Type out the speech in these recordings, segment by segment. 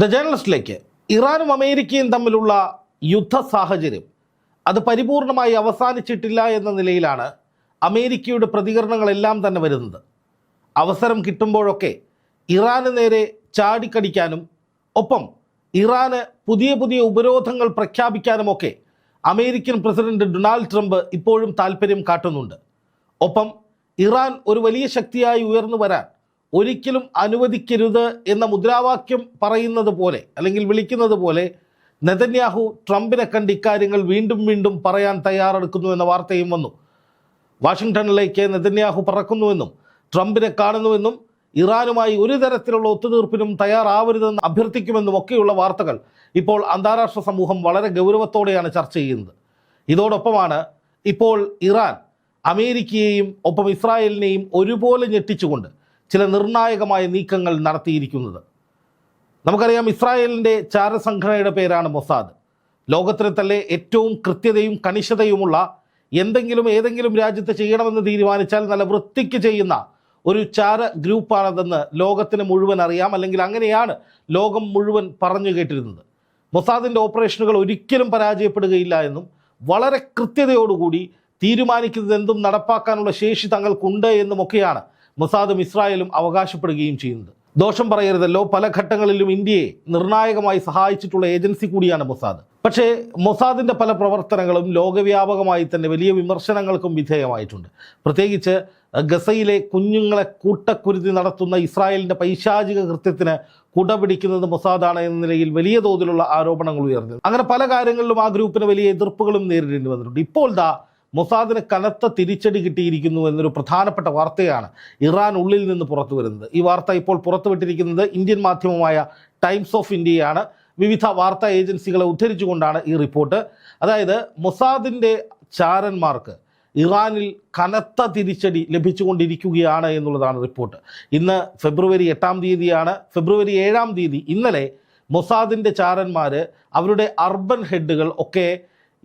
The ജേർണലിസ്റ്റിലേക്ക് ഇറാനും അമേരിക്കയും തമ്മിലുള്ള യുദ്ധ സാഹചര്യം അത് പരിപൂർണമായി അവസാനിച്ചിട്ടില്ല എന്ന നിലയിലാണ് അമേരിക്കയുടെ പ്രതികരണങ്ങളെല്ലാം തന്നെ വരുന്നത്. അവസരം കിട്ടുമ്പോഴൊക്കെ ഇറാന് നേരെ ചാടിക്കടിക്കാനും ഒപ്പം ഇറാന് പുതിയ പുതിയ ഉപരോധങ്ങൾ പ്രഖ്യാപിക്കാനുമൊക്കെ അമേരിക്കൻ പ്രസിഡന്റ് ഡൊണാൾഡ് ട്രംപ് ഇപ്പോഴും താല്പര്യം കാട്ടുന്നുണ്ട്. ഒപ്പം ഇറാൻ ഒരു വലിയ ശക്തിയായി ഉയർന്നു വരാൻ ഒരിക്കലും അനുവദിക്കരുത് എന്ന മുദ്രാവാക്യം പറയുന്നത് പോലെ അല്ലെങ്കിൽ വിളിക്കുന്നത് പോലെ നെതന്യാഹു ട്രംപിനെ കണ്ട് ഇക്കാര്യങ്ങൾ വീണ്ടും വീണ്ടും പറയാൻ തയ്യാറെടുക്കുന്നു എന്ന വാർത്തയും വന്നു. വാഷിങ്ടണിലേക്ക് നെതന്യാഹു പറക്കുന്നുവെന്നും ട്രംപിനെ കാണുന്നുവെന്നും ഇറാനുമായി ഒരു തരത്തിലുള്ള ഒത്തുതീർപ്പിനും തയ്യാറാവരുതെന്ന് അഭ്യർത്ഥിക്കുമെന്നും ഒക്കെയുള്ള വാർത്തകൾ ഇപ്പോൾ അന്താരാഷ്ട്ര സമൂഹം വളരെ ഗൗരവത്തോടെയാണ് ചർച്ച ചെയ്യുന്നത്. ഇതോടൊപ്പമാണ് ഇപ്പോൾ ഇറാൻ അമേരിക്കയെയും ഒപ്പം ഇസ്രായേലിനെയും ഒരുപോലെ ഞെട്ടിച്ചുകൊണ്ട് ചില നിർണായകമായ നീക്കങ്ങൾ നടത്തിയിരിക്കുന്നത്. നമുക്കറിയാം ഇസ്രായേലിന്റെ ചാരസംഘടനയുടെ പേരാണ് മൊസാദ്. ലോകത്തിലെ തന്നെ ഏറ്റവും കൃത്യതയും കണിശതയുമുള്ള എന്തെങ്കിലും ഏതെങ്കിലും രാജ്യത്ത് ചെയ്യണമെന്ന് തീരുമാനിച്ചാൽ നല്ല വൃത്തിക്ക് ചെയ്യുന്ന ഒരു ചാര ഗ്രൂപ്പാണതെന്ന് ലോകത്തിന് മുഴുവൻ അറിയാം. അല്ലെങ്കിൽ അങ്ങനെയാണ് ലോകം മുഴുവൻ പറഞ്ഞു കേട്ടിരുന്നത്. മൊസാദിന്റെ ഓപ്പറേഷനുകൾ ഒരിക്കലും പരാജയപ്പെടുകയില്ല എന്നും വളരെ കൃത്യതയോടുകൂടി തീരുമാനിക്കുന്നതെന്തും നടപ്പാക്കാനുള്ള ശേഷി തങ്ങൾക്കുണ്ട് എന്നുമൊക്കെയാണ് മൊസാദും ഇസ്രായേലും അവകാശപ്പെടുകയും ചെയ്യുന്നത്. ദോഷം പറയരുതല്ലോ. പല ഘട്ടങ്ങളിലും ഇന്ത്യയെ നിർണായകമായി സഹായിച്ചിട്ടുള്ള ഏജൻസി കൂടിയാണ് മൊസാദ്. പക്ഷേ മൊസാദിന്റെ പല പ്രവർത്തനങ്ങളും ലോകവ്യാപകമായി തന്നെ വലിയ വിമർശനങ്ങൾക്കും വിധേയമായിട്ടുണ്ട്. പ്രത്യേകിച്ച് ഗസയിലെ കുഞ്ഞുങ്ങളെ കൂട്ടക്കുരുതി നടത്തുന്ന ഇസ്രായേലിന്റെ പൈശാചിക കൃത്യത്തിന് കുടപിടിക്കുന്നത് മൊസാദാണ് എന്ന നിലയിൽ വലിയ തോതിലുള്ള ആരോപണങ്ങൾ ഉയർന്നു അങ്ങനെ പല കാര്യങ്ങളിലും ആ ഗ്രൂപ്പിന് വലിയ എതിർപ്പുകളും നേരിടേണ്ടി വന്നിട്ടുണ്ട്. ഇപ്പോൾ ദാ മൊസാദിന് കനത്ത തിരിച്ചടി കിട്ടിയിരിക്കുന്നു എന്നൊരു പ്രധാനപ്പെട്ട വാർത്തയാണ് ഇറാൻ ഉള്ളിൽ നിന്ന് പുറത്തു വരുന്നത്. ഈ വാർത്ത ഇപ്പോൾ പുറത്തുവിട്ടിരിക്കുന്നത് ഇന്ത്യൻ മാധ്യമമായ ടൈംസ് ഓഫ് ഇന്ത്യയാണ്. വിവിധ വാർത്താ ഏജൻസികളെ ഉദ്ധരിച്ചുകൊണ്ടാണ് ഈ റിപ്പോർട്ട്. അതായത് മൊസാദിന്റെ ചാരന്മാർക്ക് ഇറാനിൽ കനത്ത തിരിച്ചടി ലഭിച്ചുകൊണ്ടിരിക്കുകയാണ് എന്നുള്ളതാണ് റിപ്പോർട്ട്. ഇന്ന് ഫെബ്രുവരി എട്ടാം തീയതിയാണ്. ഫെബ്രുവരി ഏഴാം തീയതി ഇന്നലെ മൊസാദിന്റെ ചാരന്മാർ അവരുടെ അർബൻ ഹെഡുകൾ ഒക്കെ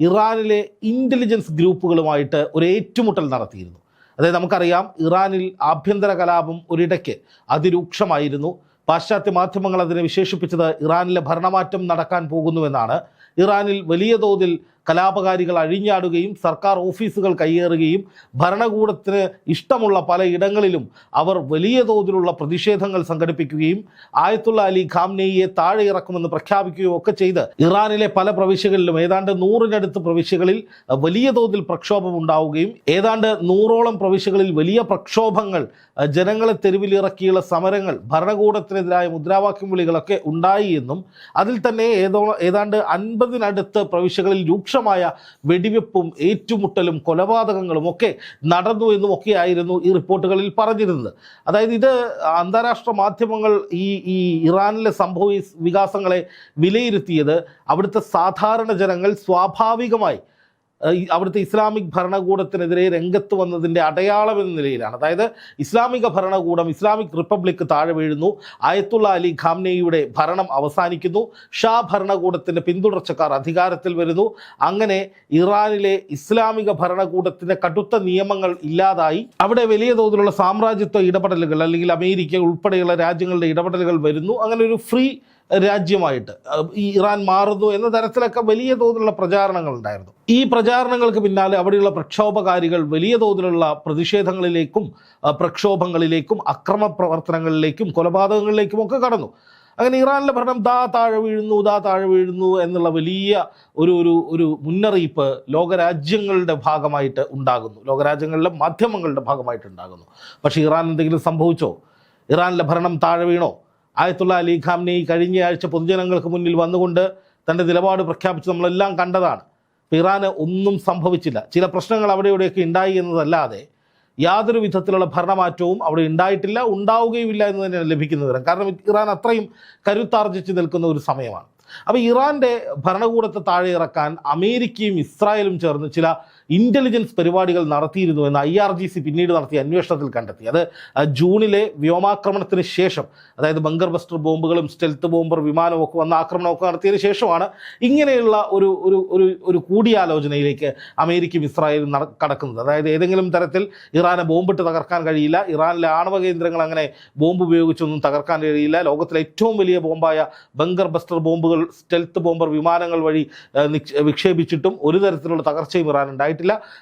ഇറാനിലെ ഇന്റലിജൻസ് ഗ്രൂപ്പുകളുമായിട്ട് ഒരു ഏറ്റുമുട്ടൽ നടത്തിയിരുന്നു. അതായത് നമുക്കറിയാം ഇറാനിൽ ആഭ്യന്തര കലാപം ഒരിടയ്ക്ക് അതിരൂക്ഷമായിരുന്നു. പാശ്ചാത്യ മാധ്യമങ്ങൾ അതിനെ വിശേഷിപ്പിച്ചത് ഇറാനിലെ ഭരണമാറ്റം നടക്കാൻ പോകുന്നുവെന്നാണ്. ഇറാനിൽ വലിയ തോതിൽ കലാപകാരികൾ അഴിഞ്ഞാടുകയും സർക്കാർ ഓഫീസുകൾ കയ്യേറുകയും ഭരണകൂടത്തിന് ഇഷ്ടമുള്ള പല ഇടങ്ങളിലും അവർ വലിയ തോതിലുള്ള പ്രതിഷേധങ്ങൾ സംഘടിപ്പിക്കുകയും ആയത്തുള്ള അലി ഖാംനെയെ താഴെ ഇറക്കുമെന്ന് പ്രഖ്യാപിക്കുകയും ഒക്കെ ചെയ്ത് ഇറാനിലെ പല പ്രവിശ്യകളിലും ഏതാണ്ട് നൂറിനടുത്ത് പ്രവിശ്യകളിൽ വലിയ തോതിൽ പ്രക്ഷോഭം ഉണ്ടാവുകയും ഏതാണ്ട് നൂറോളം പ്രവിശ്യകളിൽ വലിയ പ്രക്ഷോഭങ്ങൾ ജനങ്ങളെ തെരുവിലിറക്കിയുള്ള സമരങ്ങൾ ഭരണകൂടത്തിനെതിരായ മുദ്രാവാക്യം വിളികളൊക്കെ ഉണ്ടായി എന്നും അതിൽ തന്നെ ഏതോ ഏതാണ്ട് അൻപതിനടുത്ത് പ്രവിശ്യകളിൽ രൂക്ഷമായ വെടിവെപ്പും ഏറ്റുമുട്ടലും കൊലപാതകങ്ങളും ഒക്കെ നടന്നു എന്നും ഒക്കെയായിരുന്നു ഈ റിപ്പോർട്ടുകളിൽ പറഞ്ഞിരുന്നത്. അതായത് ഇത് അന്താരാഷ്ട്ര മാധ്യമങ്ങൾ ഈ ഈ ഇറാനിലെ സംഭവ വികാസങ്ങളെ വിലയിരുത്തിയത് അവിടുത്തെ സാധാരണ ജനങ്ങൾ സ്വാഭാവികമായി അവിടുത്തെ ഇസ്ലാമിക് ഭരണകൂടത്തിനെതിരെ രംഗത്ത് വന്നതിന്റെ അടയാളം എന്ന നിലയിലാണ്. അതായത് ഇസ്ലാമിക ഭരണകൂടം ഇസ്ലാമിക് റിപ്പബ്ലിക് താഴെ വീഴുന്നു. ആയത്തുള്ള അലി ഖാംനെയുടെ ഭരണം അവസാനിക്കുന്നു. ഷാ ഭരണകൂടത്തിന്റെ പിന്തുടർച്ചക്കാർ അധികാരത്തിൽ വരുന്നു. അങ്ങനെ ഇറാനിലെ ഇസ്ലാമിക ഭരണകൂടത്തിന്റെ കടുത്ത നിയമങ്ങൾ ഇല്ലാതായി. അവിടെ വലിയ തോതിലുള്ള സാമ്രാജ്യത്വ ഇടപെടലുകൾ അല്ലെങ്കിൽ അമേരിക്ക ഉൾപ്പെടെയുള്ള രാജ്യങ്ങളുടെ ഇടപെടലുകൾ വരുന്നു. അങ്ങനെ ഒരു ഫ്രീ രാജ്യമായിട്ട്. ഈ ഇറാൻ മാറുന്നു എന്ന തരത്തിലൊക്കെ വലിയ തോതിലുള്ള പ്രചാരണങ്ങൾ ഉണ്ടായിരുന്നു. ഈ പ്രചാരണങ്ങൾക്ക് പിന്നാലെ അവിടെയുള്ള പ്രക്ഷോഭകാരികൾ വലിയ തോതിലുള്ള പ്രതിഷേധങ്ങളിലേക്കും പ്രക്ഷോഭങ്ങളിലേക്കും അക്രമ പ്രവർത്തനങ്ങളിലേക്കും കൊലപാതകങ്ങളിലേക്കും ഒക്കെ കടന്നു. അങ്ങനെ ഇറാനിലെ ഭരണം ദാ താഴെ വീഴുന്നു ദാ താഴെ വീഴുന്നു എന്നുള്ള വലിയ ഒരു ഒരു ഒരു മുന്നറിയിപ്പ് ലോകരാജ്യങ്ങളുടെ ഭാഗമായിട്ട് ഉണ്ടാകുന്നു. ലോകരാജ്യങ്ങളിലെ മാധ്യമങ്ങളുടെ ഭാഗമായിട്ട് ഉണ്ടാകുന്നു. പക്ഷേ ഇറാൻ എന്തെങ്കിലും സംഭവിച്ചോ? ഇറാനിലെ ഭരണം താഴെ വീണോ? ആയത്തുള്ള അലി ഖാംനെ കഴിഞ്ഞ ആഴ്ച പൊതുജനങ്ങൾക്ക് മുന്നിൽ വന്നുകൊണ്ട് തന്റെ നിലപാട് പ്രഖ്യാപിച്ച് നമ്മളെല്ലാം കണ്ടതാണ്. ഇറാന് ഒന്നും സംഭവിച്ചില്ല. ചില പ്രശ്നങ്ങൾ അവിടെ ഇവിടെയൊക്കെ ഉണ്ടായി എന്നതല്ലാതെ യാതൊരു വിധത്തിലുള്ള ഭരണമാറ്റവും അവിടെ ഉണ്ടായിട്ടില്ല ഉണ്ടാവുകയുമില്ല എന്ന് തന്നെയാണ് ലഭിക്കുന്ന വിവരം. കാരണം ഇറാൻ അത്രയും കരുത്താർജിച്ച് നിൽക്കുന്ന ഒരു സമയമാണ്. അപ്പോൾ ഇറാന്റെ ഭരണകൂടത്തെ താഴെ ഇറക്കാൻ അമേരിക്കയും ഇസ്രായേലും ചേർന്ന് ചില ഇന്റലിജൻസ് പരിപാടികൾ നടത്തിയിരുന്നു എന്ന് ഐ ആർ ജി സി പിന്നീട് നടത്തിയ അന്വേഷണത്തിൽ കണ്ടെത്തി. അത് ജൂണിലെ വ്യോമാക്രമണത്തിന് ശേഷം അതായത് ബങ്കർ ബസ്റ്റർ ബോംബുകളും സ്റ്റെൽത്ത് ബോംബർ വിമാനവും ഒക്കെ വന്ന ആക്രമണമൊക്കെ നടത്തിയതിനു ശേഷമാണ് ഇങ്ങനെയുള്ള ഒരു ഒരു ഒരു ഒരു കൂടിയാലോചനയിലേക്ക് അമേരിക്കയും ഇസ്രായേലും കടക്കുന്നത്. അതായത് ഏതെങ്കിലും തരത്തിൽ ഇറാനെ ബോംബിട്ട് തകർക്കാൻ കഴിയില്ല ഇറാനിലെ ആണവ കേന്ദ്രങ്ങൾ അങ്ങനെ ബോംബ് ഉപയോഗിച്ചൊന്നും തകർക്കാൻ കഴിയില്ല ലോകത്തിലെ ഏറ്റവും വലിയ ബോംബായ ബങ്കർ ബസ്റ്റർ ബോംബുകൾ സ്റ്റെൽത്ത് ബോംബർ വിമാനങ്ങൾ വഴി വിക്ഷേപിച്ചിട്ടും ഒരു തരത്തിലുള്ള തകർച്ചയും ഇറാൻ ഉണ്ടായിട്ടില്ല.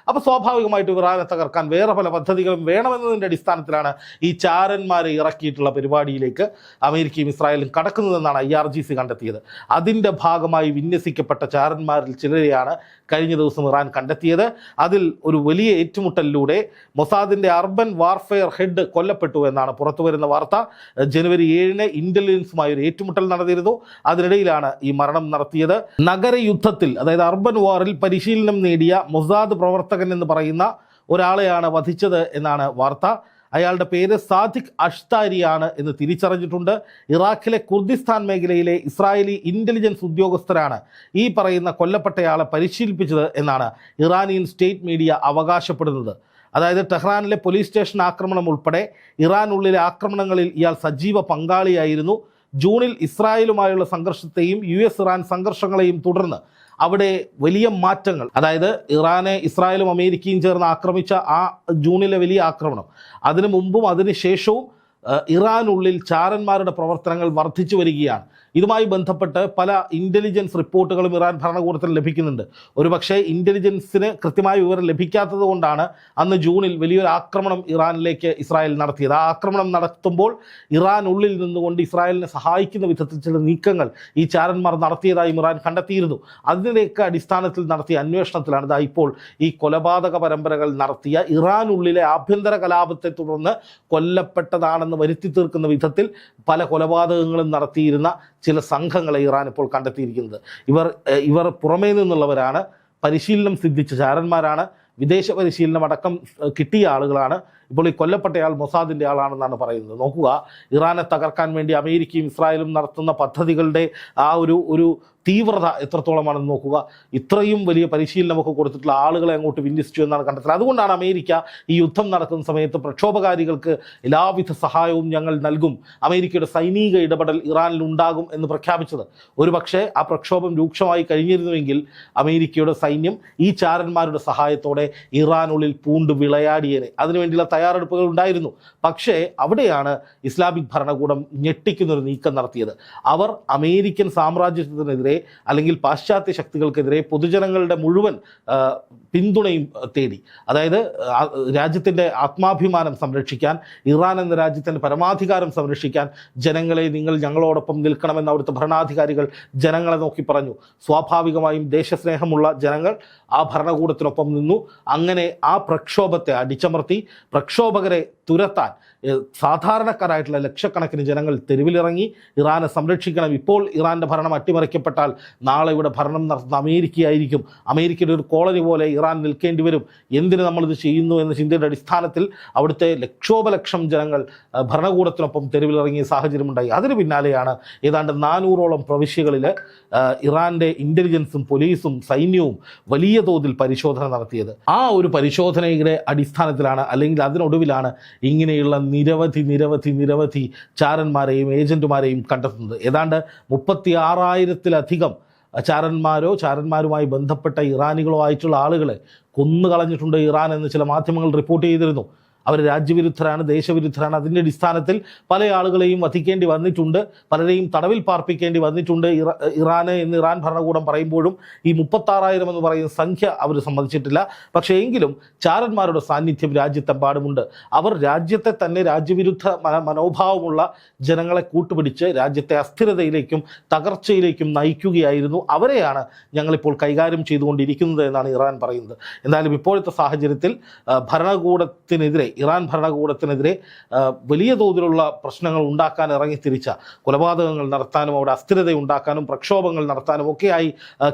അപ്പോൾ സ്വാഭാവികമായിട്ട് ഇറാനെ തകർക്കാൻ വേറെ പല പദ്ധതികളും വേണമെന്നതിന്റെ അടിസ്ഥാനത്തിലാണ് ഈ ചാരന്മാരെ ഇറക്കിയിട്ടുള്ള പരിപാടിയിലേക്ക് അമേരിക്കയും ഇസ്രായേലും കടക്കുന്നതെന്നാണ് ഐ ആർ ജി സി കണ്ടെത്തിയത്. അതിന്റെ ഭാഗമായി വിന്യസിക്കപ്പെട്ട ചാരന്മാരിൽ ചിലരെയാണ് കഴിഞ്ഞ ദിവസം ഇറാൻ കണ്ടെത്തിയത്. അതിൽ ഒരു വലിയ ഏറ്റുമുട്ടലിലൂടെ മൊസാദിന്റെ അർബൻ വാർഫെയർ ഹെഡ് കൊല്ലപ്പെട്ടു എന്നാണ് പുറത്തു വരുന്ന വാർത്ത. ജനുവരി ഏഴിന് ഇന്റലിജൻസുമായി ഒരു ഏറ്റുമുട്ടൽ നടന്നിരുന്നു. അതിനിടയിലാണ് ഈ മരണം നടത്തിയത്. നഗരയുദ്ധത്തിൽ അതായത് അർബൻ വാറിൽ പരിശീലനം നേടിയ മൊസാദ് പ്രവർത്തകൻ എന്ന് പറയുന്ന ഒരാളെയാണ് വധിച്ചത് എന്നാണ് വാർത്ത. അയാളുടെ പേര് സാദിഖ് അഷ്താരിയാണ് എന്ന് തിരിച്ചറിഞ്ഞിട്ടുണ്ട്. ഇറാഖിലെ കുർദിസ്ഥാൻ മേഖലയിലെ ഇസ്രായേലി ഇന്റലിജൻസ് ഉദ്യോഗസ്ഥരാണ് ഈ പറയുന്ന കൊല്ലപ്പെട്ടയാളെ പരിശീലിപ്പിച്ചത് എന്നാണ് ഇറാനിയൻ സ്റ്റേറ്റ് മീഡിയ അവകാശപ്പെടുന്നത്. അതായത് ടെഹ്റാനിലെ പോലീസ് സ്റ്റേഷൻ ആക്രമണം ഉൾപ്പെടെ ഇറാനുള്ളിലെ ആക്രമണങ്ങളിൽ ഇയാൾ സജീവ പങ്കാളിയായിരുന്നു. ജൂണിൽ ഇസ്രായേലുമായുള്ള സംഘർഷത്തെയും യു എസ് ഇറാൻ സംഘർഷങ്ങളെയും തുടർന്ന് അവിടെ വലിയ മാറ്റങ്ങൾ. അതായത് ഇറാനെ ഇസ്രായേലും അമേരിക്കയും ചേർന്ന് ആക്രമിച്ച ആ ജൂണിലെ വലിയ ആക്രമണം. അതിനു മുമ്പും അതിനു ശേഷവും ഇറാനുള്ളിൽ ചാരന്മാരുടെ പ്രവർത്തനങ്ങൾ വർദ്ധിച്ചു വരികയാണ്. ഇതുമായി ബന്ധപ്പെട്ട് പല ഇന്റലിജൻസ് റിപ്പോർട്ടുകളും ഇറാൻ ഭരണകൂടത്തിന് ലഭിക്കുന്നുണ്ട്. ഒരുപക്ഷെ ഇന്റലിജൻസിന് കൃത്യമായ വിവരം ലഭിക്കാത്തത് കൊണ്ടാണ് അന്ന് ജൂണിൽ വലിയൊരു ആക്രമണം ഇറാനിലേക്ക് ഇസ്രായേൽ നടത്തിയത്. ആ ആക്രമണം നടത്തുമ്പോൾ ഇറാനുള്ളിൽ നിന്നുകൊണ്ട് ഇസ്രായേലിനെ സഹായിക്കുന്ന വിധത്തിൽ ചില നീക്കങ്ങൾ ഈ ചാരന്മാർ നടത്തിയതായും ഇറാൻ കണ്ടെത്തിയിരുന്നു. അതിന്റെയൊക്കെ അടിസ്ഥാനത്തിൽ നടത്തിയ അന്വേഷണത്തിലാണ് ഇതാ ഇപ്പോൾ ഈ കൊലപാതക പരമ്പരകൾ നടത്തിയ ഇറാനുള്ളിലെ ആഭ്യന്തര കലാപത്തെ തുടർന്ന് കൊല്ലപ്പെട്ടതാണെന്ന് വരുത്തി തീർക്കുന്ന വിധത്തിൽ പല കൊലപാതകങ്ങളും നടത്തിയിരുന്ന ചില സംഘങ്ങളെ ഇറാൻ ഇപ്പോൾ കണ്ടെത്തിയിരിക്കുന്നത്. ഇവർ ഇവർ പുറമേ നിന്നുള്ളവരാണ്. പരിശീലനം സിദ്ധിച്ച ചാരന്മാരാണ്. വിദേശ പരിശീലനം അടക്കം കിട്ടിയ ആളുകളാണ്. ഇപ്പോൾ ഈ കൊല്ലപ്പെട്ടയാൾ മൊസാദിന്റെ ആളാണെന്നാണ് പറയുന്നത്. നോക്കുക ഇറാനെ തകർക്കാൻ വേണ്ടി അമേരിക്കയും ഇസ്രായേലും നടത്തുന്ന പദ്ധതികളുടെ ആ ഒരു ഒരു തീവ്രത എത്രത്തോളമാണെന്ന് നോക്കുക. ഇത്രയും വലിയ പരിശീലനമൊക്കെ കൊടുത്തിട്ടുള്ള ആളുകളെ അങ്ങോട്ട് വിന്യസിച്ചു എന്നാണ് കണ്ടെത്തൽ. അതുകൊണ്ടാണ് അമേരിക്ക ഈ യുദ്ധം നടക്കുന്ന സമയത്ത് പ്രക്ഷോഭകാരികൾക്ക് എല്ലാവിധ സഹായവും ഞങ്ങൾ നൽകും. അമേരിക്കയുടെ സൈനിക ഇടപെടൽ ഇറാനിൽ ഉണ്ടാകും എന്ന് പ്രഖ്യാപിച്ചത്. ഒരുപക്ഷെ ആ പ്രക്ഷോഭം രൂക്ഷമായി കഴിഞ്ഞിരുന്നുവെങ്കിൽ അമേരിക്കയുടെ സൈന്യം ഈ ചാരന്മാരുടെ സഹായത്തോടെ ഇറാനുള്ളിൽ പൂണ്ട് വിളയാടിയേനെ അതിനുവേണ്ടിയുള്ള തയ്യാറെടുപ്പുകൾ ഉണ്ടായിരുന്നു. പക്ഷേ അവിടെയാണ് ഇസ്ലാമിക് ഭരണകൂടം ഞെട്ടിക്കുന്നൊരു നീക്കം നടത്തിയത്. അവർ അമേരിക്കൻ സാമ്രാജ്യത്തിനെതിരെ അല്ലെങ്കിൽ പാശ്ചാത്യ ശക്തികൾക്കെതിരെ പൊതുജനങ്ങളുടെ മുഴുവൻ പിന്തുണയും തേടി. അതായത് രാജ്യത്തിന്റെ ആത്മാഭിമാനം സംരക്ഷിക്കാൻ ഇറാൻ എന്ന രാജ്യത്തിന്റെ പരമാധികാരം സംരക്ഷിക്കാൻ ജനങ്ങളെ നിങ്ങൾ ഞങ്ങളോടൊപ്പം നിൽക്കണമെന്ന് അവിടുത്തെ ഭരണാധികാരികൾ ജനങ്ങളെ നോക്കി പറഞ്ഞു. സ്വാഭാവികമായും ദേശസ്നേഹമുള്ള ജനങ്ങൾ ആ ഭരണകൂടത്തിനൊപ്പം നിന്നു. അങ്ങനെ ആ പ്രക്ഷോഭത്തെ അടിച്ചമർത്തി. പ്രക്ഷോഭകരെ തുരത്താൻ സാധാരണക്കാരായിട്ടുള്ള ലക്ഷക്കണക്കിന് ജനങ്ങൾ തെരുവിലിറങ്ങി ഇറാനെ സംരക്ഷിക്കണം. ഇപ്പോൾ ഇറാന്റെ ഭരണം അട്ടിമറിക്കപ്പെട്ടാൽ നാളെ ഇവിടെ ഭരണം നടത്തുന്ന അമേരിക്കയായിരിക്കും. അമേരിക്കയുടെ ഒരു കോളനി പോലെ ഇറാൻ നിൽക്കേണ്ടി വരും. എന്തിന് നമ്മളിത് ചെയ്യുന്നു എന്ന ചിന്തയുടെ അടിസ്ഥാനത്തിൽ അവിടുത്തെ ലക്ഷോപലക്ഷം ജനങ്ങൾ ഭരണകൂടത്തിനൊപ്പം തെരുവിലിറങ്ങിയ സാഹചര്യമുണ്ടായി. അതിന് പിന്നാലെയാണ് ഏതാണ്ട് നാനൂറോളം പ്രവിശ്യകളിൽ ഇറാന്റെ ഇന്റലിജൻസും പോലീസും സൈന്യവും വലിയ തോതിൽ പരിശോധന നടത്തിയത്. ആ ഒരു പരിശോധനയുടെ അടിസ്ഥാനത്തിലാണ് അല്ലെങ്കിൽ അതിനൊടുവിലാണ് ഇങ്ങനെയുള്ള നിരവധി നിരവധി നിരവധി ചാരന്മാരെയും ഏജന്റുമാരെയും കണ്ടെത്തുന്നത്. ഏതാണ്ട് മുപ്പത്തി ആറായിരത്തിലധികം ചാരന്മാരോ ചാരന്മാരുമായി ബന്ധപ്പെട്ട ഇറാനികളോ ആയിട്ടുള്ള ആളുകളെ കൊന്നുകളഞ്ഞിട്ടുണ്ട് ഇറാൻ എന്ന് ചില മാധ്യമങ്ങൾ റിപ്പോർട്ട് ചെയ്തിരുന്നു. അവർ രാജ്യവിരുദ്ധരാണ് ദേശവിരുദ്ധരാണ്. അതിന്റെ അടിസ്ഥാനത്തിൽ പല ആളുകളെയും വധിക്കേണ്ടി വന്നിട്ടുണ്ട്. പലരെയും തടവിൽ പാർപ്പിക്കേണ്ടി വന്നിട്ടുണ്ട്. ഇറ ഇറാന് എന്ന് ഇറാൻ ഭരണകൂടം പറയുമ്പോഴും ഈ മുപ്പത്താറായിരം എന്ന് പറയുന്ന സംഖ്യ അവർ സമ്മതിച്ചിട്ടില്ല. പക്ഷേ എങ്കിലും ചാരന്മാരുടെ സാന്നിധ്യം രാജ്യത്തെമ്പാടുമുണ്ട്. അവർ രാജ്യത്തെ തന്നെ രാജ്യവിരുദ്ധ മനോഭാവമുള്ള ജനങ്ങളെ കൂട്ടുപിടിച്ച് രാജ്യത്തെ അസ്ഥിരതയിലേക്കും തകർച്ചയിലേക്കും നയിക്കുകയായിരുന്നു. അവരെയാണ് ഞങ്ങളിപ്പോൾ കൈകാര്യം ചെയ്തുകൊണ്ടിരിക്കുന്നത് എന്നാണ് ഇറാൻ പറയുന്നത്. എന്തായാലും ഇപ്പോഴത്തെ സാഹചര്യത്തിൽ ഭരണകൂടത്തിനെതിരെ ഇറാൻ ഭരണകൂടത്തിനെതിരെ വലിയ തോതിലുള്ള പ്രശ്നങ്ങൾ ഉണ്ടാക്കാൻ ഇറങ്ങിത്തിരിച്ച കൊലപാതകങ്ങൾ നടത്താനും അവിടെ അസ്ഥിരത ഉണ്ടാക്കാനും പ്രക്ഷോഭങ്ങൾ നടത്താനും ഒക്കെയായി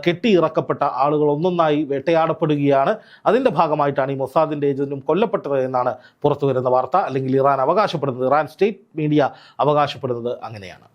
കെട്ടി കെട്ടിയിറക്കപ്പെട്ട ആളുകൾ ഒന്നൊന്നായി വേട്ടയാടപ്പെടുകയാണ്. അതിന്റെ ഭാഗമായിട്ടാണ് ഈ മൊസാദിന്റെ ഏജന്റും കൊല്ലപ്പെട്ടത് എന്നാണ് പുറത്തു വരുന്ന വാർത്ത. അല്ലെങ്കിൽ ഇറാൻ അവകാശപ്പെടുന്നത് ഇറാൻ സ്റ്റേറ്റ് മീഡിയ അവകാശപ്പെടുന്നത് അങ്ങനെയാണ്.